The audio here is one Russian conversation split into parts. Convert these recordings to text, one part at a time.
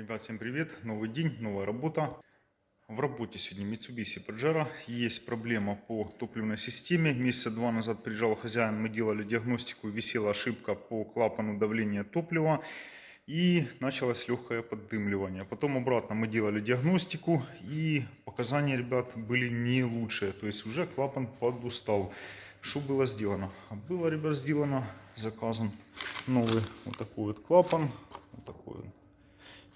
Ребят, всем привет! Новый день, новая работа. В работе сегодня Mitsubishi Pajero. Есть проблема по топливной системе. Месяца два назад приезжал хозяин, мы делали диагностику, висела ошибка по клапану давления топлива и началось легкое поддымливание. Потом обратно мы делали диагностику и показания, ребят, были не лучшие. То есть уже клапан подустал. Что было сделано? Было, ребят, сделано, заказан новый вот такой вот клапан. Вот такой вот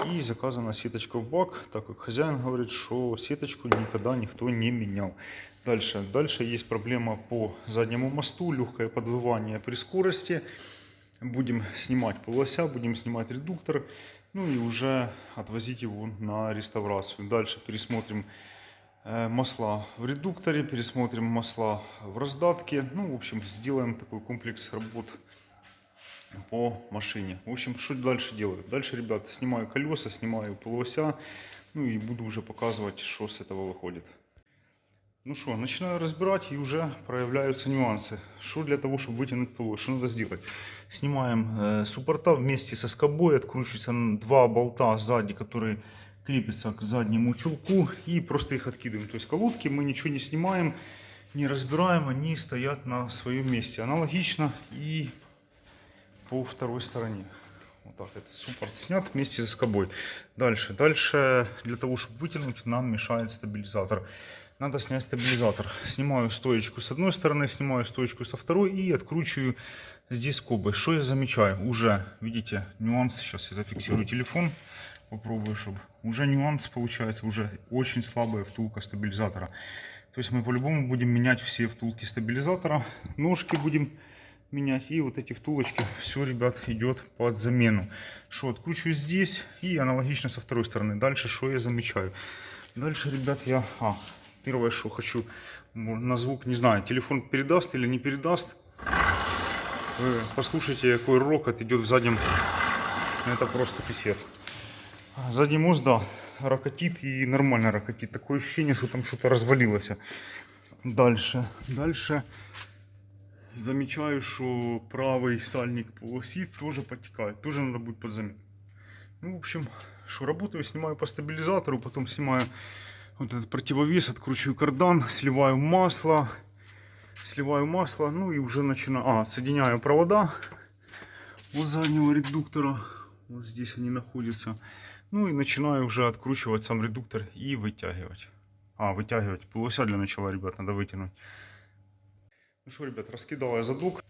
и заказана сеточка в бак, так как хозяин говорит, что сеточку никогда никто не менял. Дальше, дальше есть проблема по заднему мосту, легкое подвывание при скорости. Будем снимать полося, будем снимать редуктор, ну и уже отвозить его на реставрацию. Дальше пересмотрим э, масла в редукторе, пересмотрим масла в раздатке. Ну, в общем, сделаем такой комплекс работ по машине. В общем, что дальше делаю? Дальше, ребят, снимаю колеса, снимаю полуося, ну и буду уже показывать, что с этого выходит. Ну что, начинаю разбирать и уже проявляются нюансы. Что для того, чтобы вытянуть полос, что надо сделать? Снимаем э, суппорта вместе со скобой, откручиваются два болта сзади, которые крепятся к заднему чулку и просто их откидываем. То есть колодки мы ничего не снимаем, не разбираем, они стоят на своем месте. Аналогично и по второй стороне. Вот так, этот суппорт снят вместе со скобой. Дальше, дальше для того, чтобы вытянуть, нам мешает стабилизатор. Надо снять стабилизатор. Снимаю стоечку с одной стороны, снимаю стоечку со второй и откручиваю здесь скобы. Что я замечаю? Уже, видите, нюанс. Сейчас я зафиксирую телефон. Попробую, чтобы... Уже нюанс получается, уже очень слабая втулка стабилизатора. То есть мы по-любому будем менять все втулки стабилизатора. Ножки будем менять. И вот эти втулочки, все, ребят, идет под замену. Что, откручиваю здесь и аналогично со второй стороны. Дальше, что я замечаю? Дальше, ребят, я... А, первое, что хочу на звук, не знаю, телефон передаст или не передаст. Вы послушайте, какой рокот идет в заднем. Это просто писец. Задний мост, да, ракотит и нормально ракотит. Такое ощущение, что там что-то развалилось. Дальше, дальше замечаю, что правый сальник по оси тоже подтекает. Тоже надо будет под замену. Ну, в общем, что работаю, снимаю по стабилизатору, потом снимаю вот этот противовес, откручиваю кардан, сливаю масло, сливаю масло, ну и уже начинаю, а, соединяю провода от заднего редуктора, вот здесь они находятся, ну и начинаю уже откручивать сам редуктор и вытягивать. А, вытягивать, полося для начала, ребят, надо вытянуть. Ну что, ребят, раскидал я задок.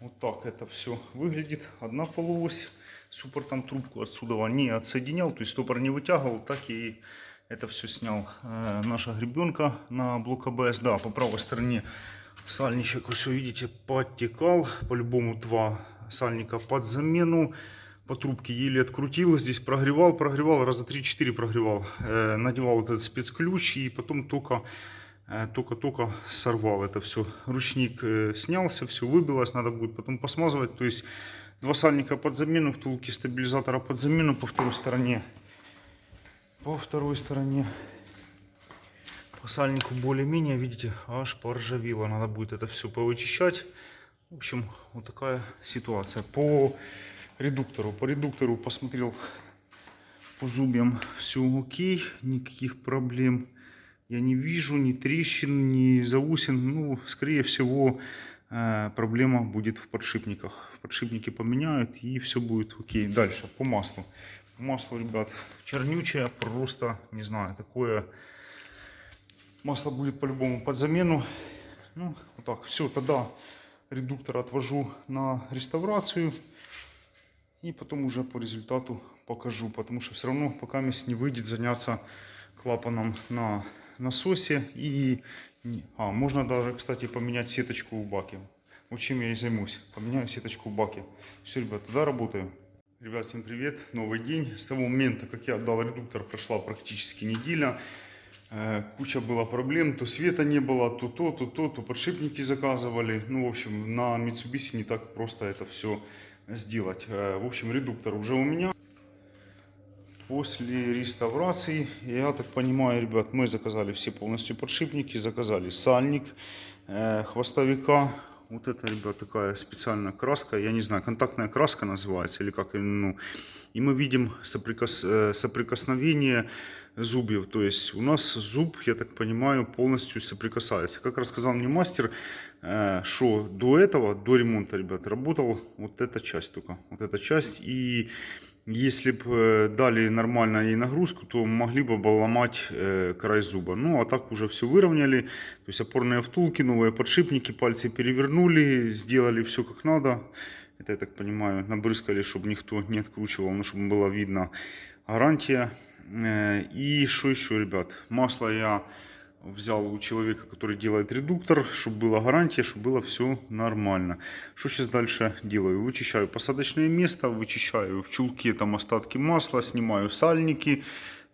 Вот так это все выглядит. Одна полуось. Суппортом трубку отсюда не отсоединял, то есть стопор не вытягивал, так и это все снял. Э, наша гребенка на блок АБС. Да, по правой стороне сальничек, все видите, подтекал. По-любому два сальника под замену. По трубке еле открутил, здесь прогревал, прогревал, раза 3-4 прогревал. Э, надевал этот спецключ и потом только только-только сорвал это все. Ручник э, снялся, все выбилось, надо будет потом посмазывать. То есть два сальника под замену, втулки стабилизатора под замену по второй стороне. По второй стороне по сальнику более-менее, видите, аж поржавело. Надо будет это все повычищать. В общем, вот такая ситуация. По редуктору. По редуктору посмотрел по зубьям все окей, никаких проблем я не вижу ни трещин, ни заусин. Ну, скорее всего, э, проблема будет в подшипниках. Подшипники поменяют и все будет окей. Дальше, по маслу. По маслу, ребят, чернючее, просто, не знаю, такое... Масло будет по-любому под замену. Ну, вот так, все, тогда редуктор отвожу на реставрацию. И потом уже по результату покажу. Потому что все равно пока не выйдет заняться клапаном на насосе. И а, можно даже, кстати, поменять сеточку в баке. Вот чем я и займусь. Поменяю сеточку в баке. Все, ребят, тогда работаю. Ребят, всем привет. Новый день. С того момента, как я отдал редуктор, прошла практически неделя. Э, куча было проблем. То света не было, то то, то то, то подшипники заказывали. Ну, в общем, на Mitsubishi не так просто это все сделать. Э, в общем, редуктор уже у меня. После реставрации, я так понимаю, ребят, мы заказали все полностью подшипники, заказали сальник, э, хвостовика, Вот это, ребят, такая специальная краска. Я не знаю, контактная краска называется или как. Ну, и мы видим соприкос, э, соприкосновение зубьев. То есть у нас зуб, я так понимаю, полностью соприкасается. Как рассказал мне мастер, э, что до этого, до ремонта, ребят, работал вот эта часть только. Вот эта часть. И если бы дали нормально ей нагрузку, то могли бы обломать э, край зуба. Ну, а так уже все выровняли. То есть опорные втулки, новые подшипники, пальцы перевернули, сделали все как надо. Это, я так понимаю, набрызгали, чтобы никто не откручивал, но чтобы было видно гарантия. Э, И что еще, ребят? Масло я взял у человека, который делает редуктор, чтобы была гарантия, чтобы было все нормально. Что сейчас дальше делаю? Вычищаю посадочное место, вычищаю в чулке там остатки масла, снимаю сальники.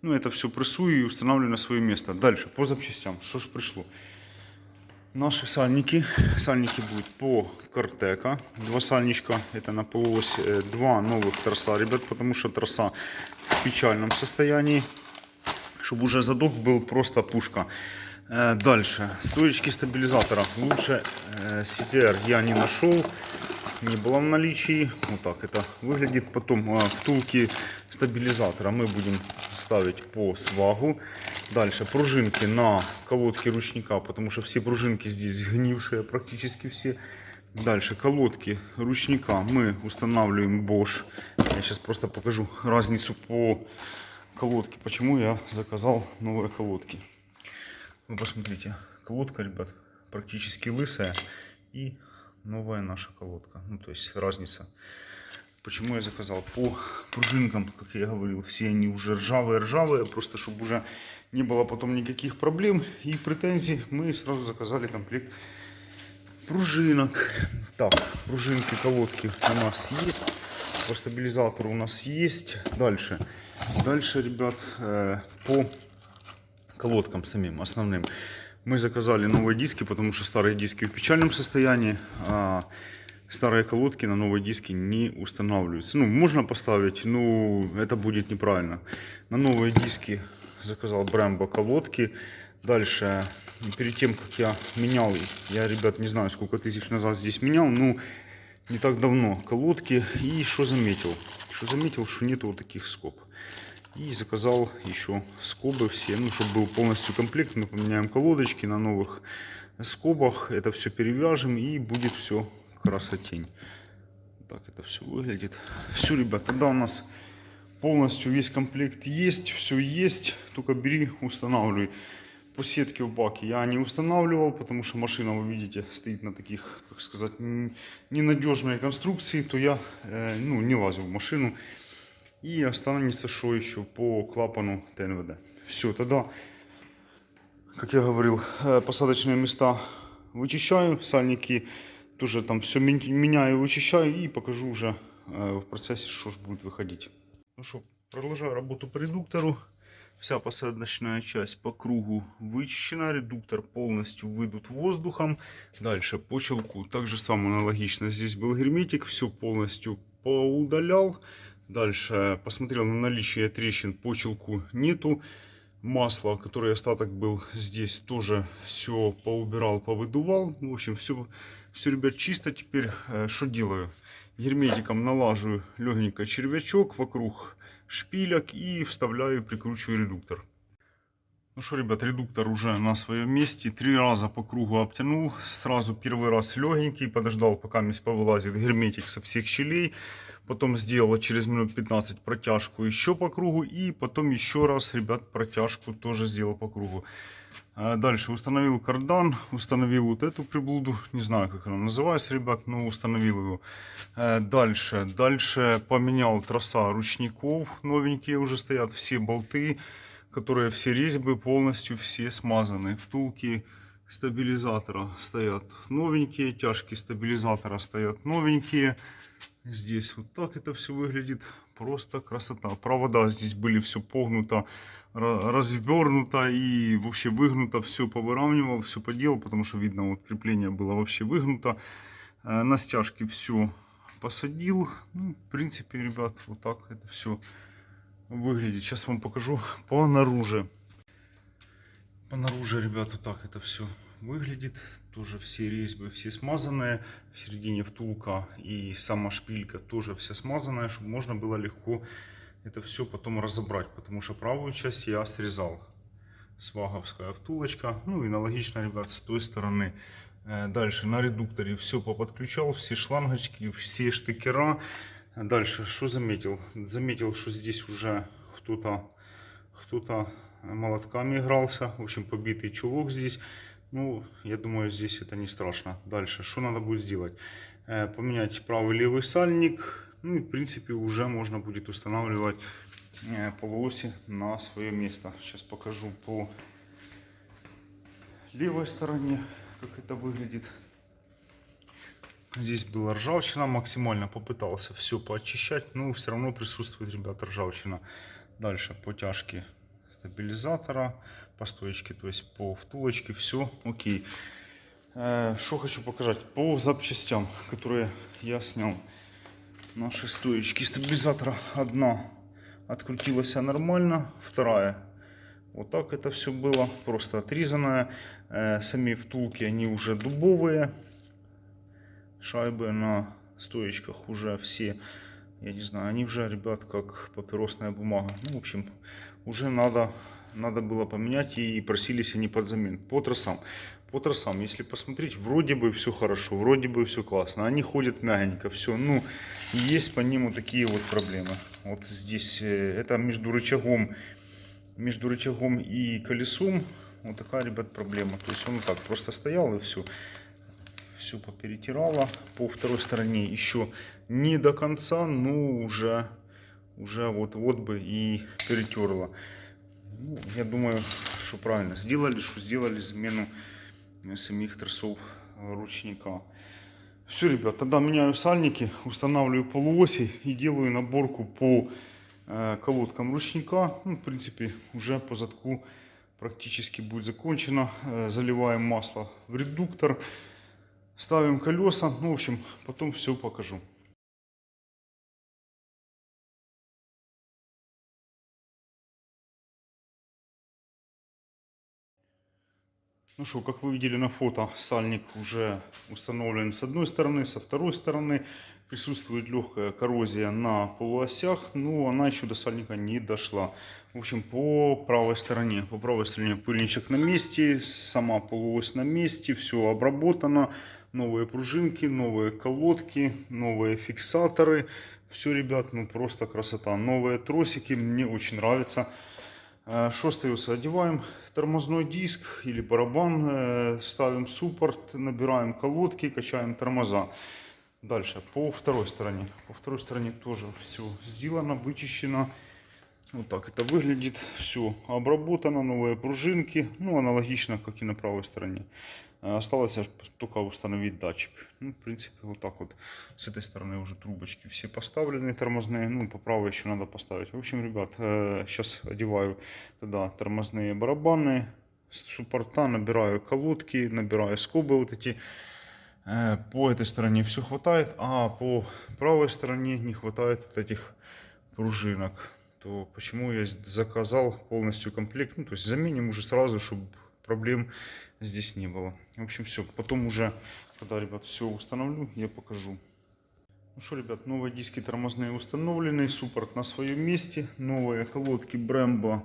Ну, это все прессую и устанавливаю на свое место. Дальше, по запчастям. Что ж пришло? Наши сальники. Сальники будут по Картека. Два сальничка. Это на полуось. э, Два новых троса, ребят, потому что троса в печальном состоянии. Чтобы уже задок был просто пушка. Э, Дальше. Стоечки стабилизатора. Лучше э, CTR я не нашел. Не было в наличии. Вот так это выглядит. Потом э, втулки стабилизатора мы будем ставить по свагу. Дальше пружинки на колодки ручника, потому что все пружинки здесь сгнившие, практически все. Дальше колодки ручника мы устанавливаем Bosch. Я сейчас просто покажу разницу по колодке, почему я заказал новые колодки. Вы посмотрите, колодка, ребят, практически лысая и новая наша колодка. Ну, то есть разница. Почему я заказал? По пружинкам, как я говорил, все они уже ржавые-ржавые, просто чтобы уже не было потом никаких проблем и претензий, мы сразу заказали комплект пружинок. Так, пружинки, колодки у нас есть. По стабилизатору у нас есть. Дальше. Дальше, ребят, э, по колодкам самим, основным. Мы заказали новые диски, потому что старые диски в печальном состоянии. А старые колодки на новые диски не устанавливаются. Ну, можно поставить, но это будет неправильно. На новые диски заказал Brembo колодки. Дальше, перед тем, как я менял, я, ребят, не знаю, сколько тысяч назад здесь менял, но не так давно колодки. И что заметил? Что заметил, что нету вот таких скоб. И заказал еще скобы все, ну, чтобы был полностью комплект. Мы поменяем колодочки на новых скобах. Это все перевяжем и будет все красотень. Так это все выглядит. Все, ребят, тогда у нас полностью весь комплект есть, все есть. Только бери, устанавливай. По сетке в баке я не устанавливал, потому что машина, вы видите, стоит на таких, как сказать, ненадежной конструкции, то я э, ну, не лазил в машину. И останется что еще по клапану ТНВД. Все, тогда, как я говорил, э, посадочные места вычищаю, сальники тоже там все меняю, вычищаю и покажу уже э, в процессе, что же будет выходить. Ну что, продолжаю работу по редуктору. Вся посадочная часть по кругу вычищена, редуктор полностью выдут воздухом. Дальше по челку, так самое аналогично. Здесь был герметик, все полностью поудалял. Дальше посмотрел на наличие трещин по челку нету. Масло, которое остаток был здесь, тоже все поубирал, повыдувал. В общем, все, все, ребят, чисто. Теперь э, что делаю? Герметиком налаживаю легенько червячок вокруг шпилек и вставляю, прикручиваю редуктор. Ну что, ребят, редуктор уже на своем месте. Три раза по кругу обтянул. Сразу первый раз легенький, подождал, пока мне повылазит герметик со всех щелей. Потом сделал через минут 15 протяжку еще по кругу. И потом еще раз, ребят, протяжку тоже сделал по кругу. А Дальше установил кардан, установил вот эту приблуду, не знаю, как она называется, ребят, но установил его. Э, Дальше, дальше поменял троса ручников, новенькие уже стоят, все болты, которые все резьбы полностью все смазаны. Втулки стабилизатора стоят новенькие, тяжки стабилизатора стоят новенькие. Здесь вот так это все выглядит. Просто красота. Провода здесь были все погнуто, ра- развернуто и вообще выгнуто. Все повыравнивал, все поделал, потому что видно, вот крепление было вообще выгнуто. Э, На стяжки все посадил. Ну, в принципе, ребят, вот так это все выглядит. Сейчас вам покажу по наружу. По наружу, ребят, вот так это все выглядит. Тоже все резьбы, все смазанные. В середине втулка и сама шпилька тоже вся смазанная, чтобы можно было легко это все потом разобрать. Потому что правую часть я срезал. Сваговская втулочка. Ну и аналогично, ребят, с той стороны. Э, Дальше на редукторе все поподключал, все шлангочки, все штекера. Дальше, что заметил? Заметил, что здесь уже кто-то кто-то молотками игрался. В общем, побитый чулок здесь. Ну, я думаю, здесь это не страшно. Дальше, что надо будет сделать? Э, Поменять правый левый сальник. Ну и, в принципе, уже можно будет устанавливать э, полуоси на свое место. Сейчас покажу по левой стороне, как это выглядит. Здесь была ржавчина, максимально попытался все поочищать, но все равно присутствует, ребята, ржавчина. Дальше потяжки стабилизатора, по стоечке, то есть по втулочке, все окей. Э, Что хочу показать по запчастям, которые я снял. Наши стоечки стабилизатора одна открутилась нормально, вторая вот так это все было, просто отрезанная. Э, Сами втулки, они уже дубовые. Шайбы на стоечках уже все, я не знаю, они уже, ребят, как папиросная бумага. Ну, в общем, уже надо, надо было поменять и просились они под замен. По тросам. По тросам, если посмотреть, вроде бы все хорошо, вроде бы все классно. Они ходят мягенько, все. Ну, есть по ним вот такие вот проблемы. Вот здесь, э, это между рычагом между рычагом и колесом вот такая, ребят, проблема. То есть он так просто стоял и все. Все поперетирало. По второй стороне еще не до конца, но уже, уже вот-вот бы и перетерло. Ну, я думаю, что правильно сделали, что сделали замену э, самих тросов э, ручника. Все, ребят, тогда меняю сальники, устанавливаю полуоси и делаю наборку по э, колодкам ручника. Ну, в принципе, уже по задку практически будет закончено. Э, Заливаем масло в редуктор, ставим колеса. Ну, в общем, потом все покажу. Ну что, как вы видели на фото, сальник уже установлен с одной стороны, со второй стороны. Присутствует легкая коррозия на полуосях, но она еще до сальника не дошла. В общем, по правой стороне, по правой стороне пыльничек на месте, сама полуось на месте, все обработано. Новые пружинки, новые колодки, новые фиксаторы. Все, ребят, ну просто красота. Новые тросики, мне очень нравится. Э, Что остается? Одеваем тормозной диск или барабан, э, ставим суппорт, набираем колодки, качаем тормоза. Дальше, по второй стороне. По второй стороне тоже все сделано, вычищено. Вот так это выглядит. Все обработано, новые пружинки. Ну, аналогично, как и на правой стороне. Э, Осталось только установить датчик. Ну, в принципе, вот так вот. С этой стороны уже трубочки все поставлены тормозные. Ну, по правой еще надо поставить. В общем, ребят, сейчас одеваю тогда тормозные барабаны. Суппорта набираю колодки, набираю скобы вот эти. Э, По этой стороне все хватает, а по правой стороне не хватает вот этих пружинок. То почему я заказал полностью комплект, ну, то есть заменим уже сразу, чтобы проблем здесь не было. В общем, все. Потом уже, когда, ребят, все установлю, я покажу. Ну что, ребят, новые диски тормозные установлены, суппорт на своем месте, новые колодки Brembo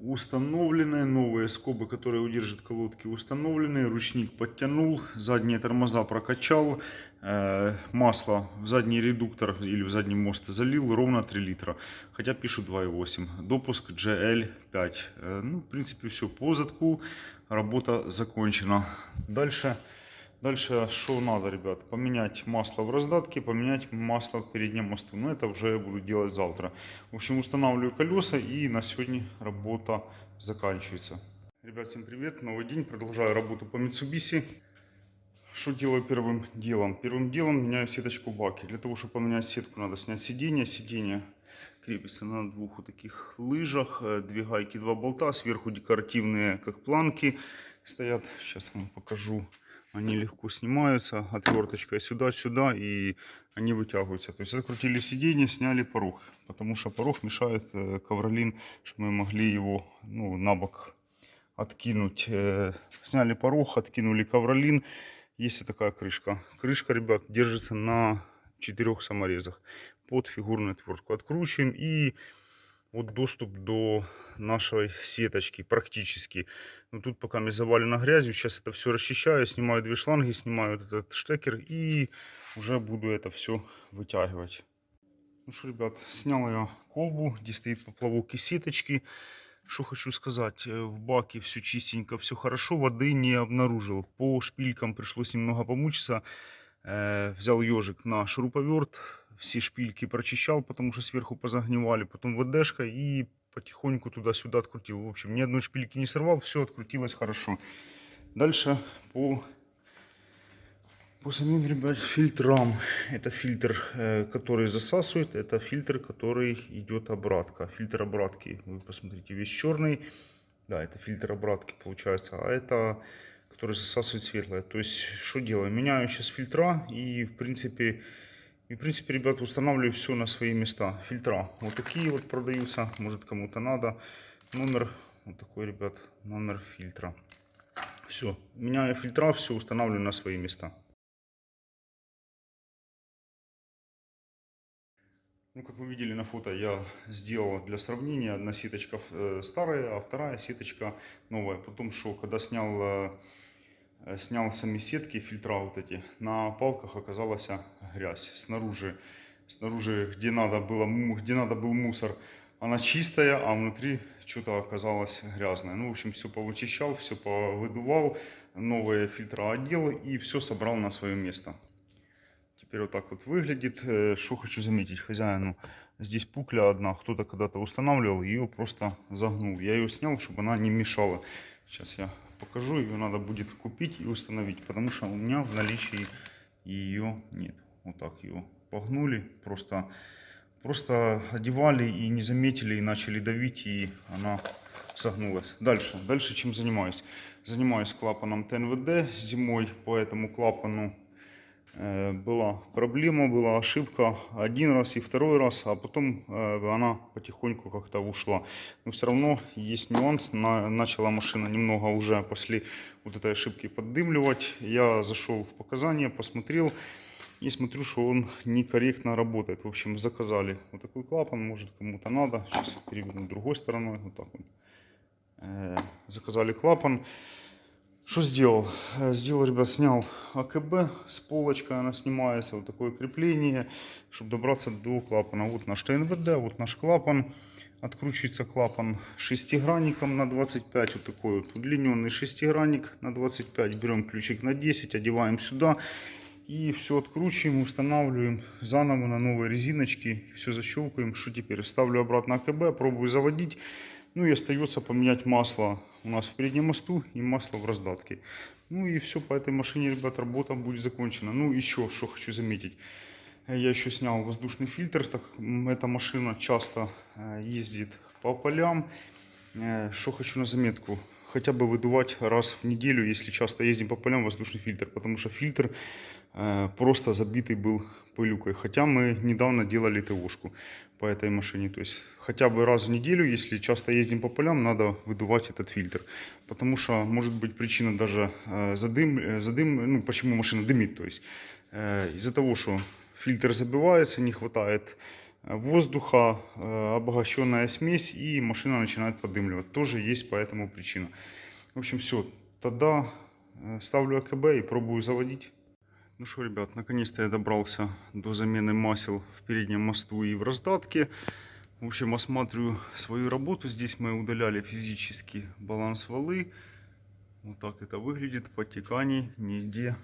установлены, новые скобы, которые удержат колодки установлены, ручник подтянул, задние тормоза прокачал, э, масло в задний редуктор или в задний мост залил ровно 3 литра, хотя пишут 2,8, допуск GL5, Э, ну, в принципе, все по задку, работа закончена. Дальше... Дальше что надо, ребят? Поменять масло в раздатке, поменять масло в переднем мосту. Но это уже я буду делать завтра. В общем, устанавливаю колеса и на сегодня работа заканчивается. Ребят, всем привет. Новый день. Продолжаю работу по Mitsubishi. Что делаю первым делом? Первым делом меняю сеточку в баке. Для того, чтобы поменять сетку, надо снять сиденье. Сиденье крепится на двух вот таких лыжах. Э, Две гайки, два болта. Сверху декоративные, как планки, стоят. Сейчас вам покажу. Они легко снимаются отверточкой сюда-сюда и они вытягиваются. То есть открутили сиденье, сняли порог, потому что порог мешает э, ковролин, чтобы мы могли его ну, на бок откинуть. Э, Сняли порог, откинули ковролин. Есть такая крышка. Крышка, ребят, держится на четырех саморезах под фигурную отвертку. Откручиваем и вот доступ до нашей сеточки практически. Но тут пока мне завалено грязью. Сейчас это все расчищаю, снимаю две шланги, снимаю вот этот штекер и уже буду это все вытягивать. Ну что, ребят, снял я колбу, где стоит поплавок и сеточки. Что хочу сказать, э, в баке все чистенько, все хорошо, воды не обнаружил. По шпилькам пришлось немного помучиться. Э, взял ежик на шуруповерт, все шпильки прочищал, потому что сверху позагнивали, потом ВДшка и потихоньку туда-сюда открутил. В общем, ни одной шпильки не сорвал, все открутилось хорошо. Дальше по, по самим, ребят, фильтрам. Это фильтр, который засасывает, это фильтр, который идет обратка. Фильтр обратки, вы посмотрите, весь черный. Да, это фильтр обратки получается, а это который засасывает светлое. То есть, что делаю? Меняю сейчас фильтра и, в принципе, и, в принципе, ребята, устанавливаю все на свои места. Фильтра вот такие вот продаются, может кому-то надо. Номер, вот такой, ребят, номер фильтра. Все, меняю фильтра, все устанавливаю на свои места. Ну, как вы видели на фото, я сделал для сравнения. Одна сеточка э, старая, а вторая сеточка новая. Потом, что, когда снял, э, снял сами сетки, фильтра вот эти, на палках оказалась грязь. Снаружи, снаружи где, надо было, где надо был мусор, она чистая, а внутри что-то оказалось грязное. Ну, в общем, все повычищал, все повыдувал, новые фильтра одел и все собрал на свое место. Теперь вот так вот выглядит. Э, Что хочу заметить хозяину. Здесь пукля одна, кто-то когда-то устанавливал, ее просто загнул. Я ее снял, чтобы она не мешала. Сейчас я покажу, ее надо будет купить и установить, потому что у меня в наличии ее нет. Вот так ее погнули, просто, просто одевали и не заметили, и начали давить, и она согнулась. Дальше, дальше чем занимаюсь? Занимаюсь клапаном ТНВД зимой, по этому клапану была проблема, была ошибка один раз и второй раз, а потом э, она потихоньку как-то ушла. Но все равно есть нюанс, на, начала машина немного уже после вот этой ошибки поддымливать. Я зашел в показания, посмотрел и смотрю, что он некорректно работает. В общем, заказали вот такой клапан, может кому-то надо. Сейчас переверну другой стороной, вот так вот. Э, Заказали клапан. Что сделал? Э, Сделал, ребят, снял АКБ с полочкой, она снимается, вот такое крепление, чтобы добраться до клапана. Вот наш ТНВД, вот наш клапан. Откручивается клапан шестигранником на 25, вот такой вот удлиненный шестигранник на 25. Берем ключик на 10, одеваем сюда и все откручиваем, устанавливаем заново на новые резиночки. Все защелкаем. Что теперь? Ставлю обратно АКБ, пробую заводить. Ну и остается поменять масло у нас в переднем мосту и масло в раздатке. Ну и все, по этой машине, ребят, работа будет закончена. Ну еще, что хочу заметить. Я еще снял воздушный фильтр, так эта машина часто э, ездит по полям. Э, Что хочу на заметку. Хотя бы выдувать раз в неделю, если часто ездим по полям, воздушный фильтр. Потому что фильтр просто забитый был пылюкой. Хотя мы недавно делали ТОшку по этой машине. То есть хотя бы раз в неделю, если часто ездим по полям, надо выдувать этот фильтр. Потому что может быть причина даже э, задым, э, задым, ну почему машина дымит. То есть э, из-за того, что фильтр забивается, не хватает э, воздуха, э, обогащенная смесь и машина начинает подымливать. Тоже есть поэтому причина. В общем, все. Тогда э, ставлю АКБ и пробую заводить. Ну что, ребят, наконец-то я добрался до замены масел в переднем мосту и в раздатке. В общем, осматриваю свою работу. Здесь мы удаляли физически баланс валы. Вот так это выглядит. Подтеканий нигде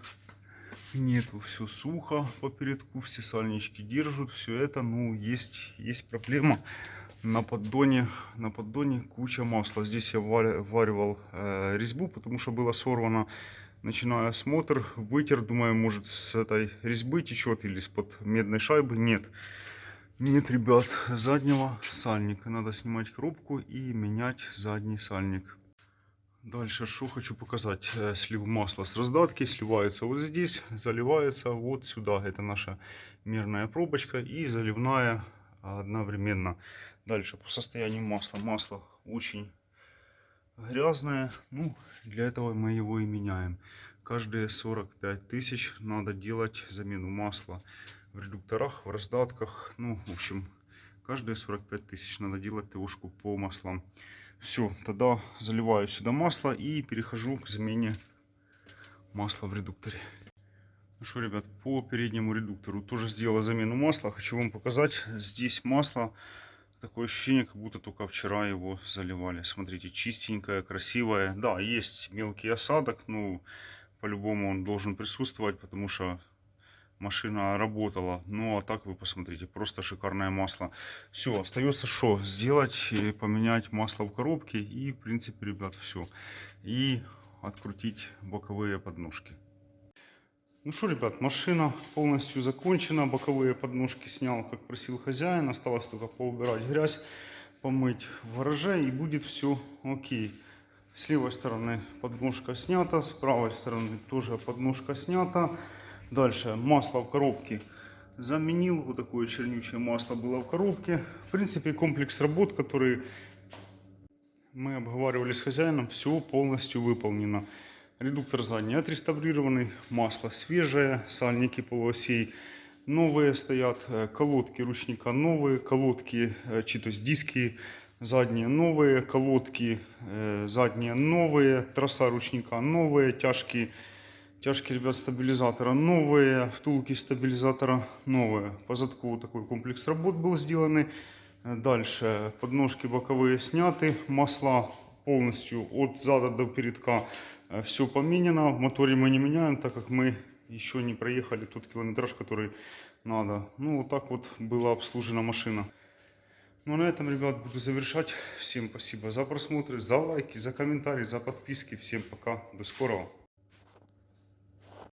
нету. Все сухо по передку, все сальнички держат. Все это, ну, есть, есть проблема. На поддоне, на поддоне куча масла. Здесь я варивал э, резьбу, потому что было сорвано Начинаю осмотр, вытер, думаю, может с этой резьбы течет или из-под медной шайбы. Нет. Нет, ребят, заднего сальника. Надо снимать коробку и менять задний сальник. Дальше что хочу показать. Э, Слил масло с раздатки, сливается вот здесь, заливается вот сюда. Это наша мерная пробочка и заливная одновременно. Дальше по состоянию масла. Масло очень грязное. Ну, для этого мы его и меняем. Каждые 45 тысяч надо делать замену масла в редукторах, в раздатках. Ну, в общем, каждые 45 тысяч надо делать ТОшку по маслам. Все, тогда заливаю сюда масло и перехожу к замене масла в редукторе. Ну что, ребят, по переднему редуктору тоже сделала замену масла. Хочу вам показать. Здесь масло. Такое ощущение, как будто только вчера его заливали. Смотрите, чистенькое, красивое. Да, есть мелкий осадок, но по-любому он должен присутствовать, потому что машина работала. Ну, а так вы посмотрите, просто шикарное масло. Все, остается что? Сделать, поменять масло в коробке и, в принципе, ребят, все. И открутить боковые подножки. Ну что, ребят, машина полностью закончена. Боковые подножки снял, как просил хозяин. Осталось только поубирать грязь, помыть в и будет все окей. С левой стороны подножка снята, с правой стороны тоже подножка снята. Дальше масло в коробке заменил. Вот такое чернючее масло было в коробке. В принципе, комплекс работ, который мы обговаривали с хозяином, все полностью выполнено. Редуктор задний отреставрированный, масло свежее, сальники полуосей новые стоят, э, колодки ручника новые, колодки, э, то есть диски задние новые, колодки э, задние новые, троса ручника новые, тяжки, тяжки ребят стабилизатора новые, втулки стабилизатора новые. По задку вот такой комплекс работ был сделанный. Дальше подножки боковые сняты, масла полностью от зада до передка все поменяно. В моторе мы не меняем, так как мы еще не проехали тот километраж, который надо. Ну, вот так вот была обслужена машина. Ну, а на этом, ребят, буду завершать. Всем спасибо за просмотр, за лайки, за комментарии, за подписки. Всем пока, до скорого.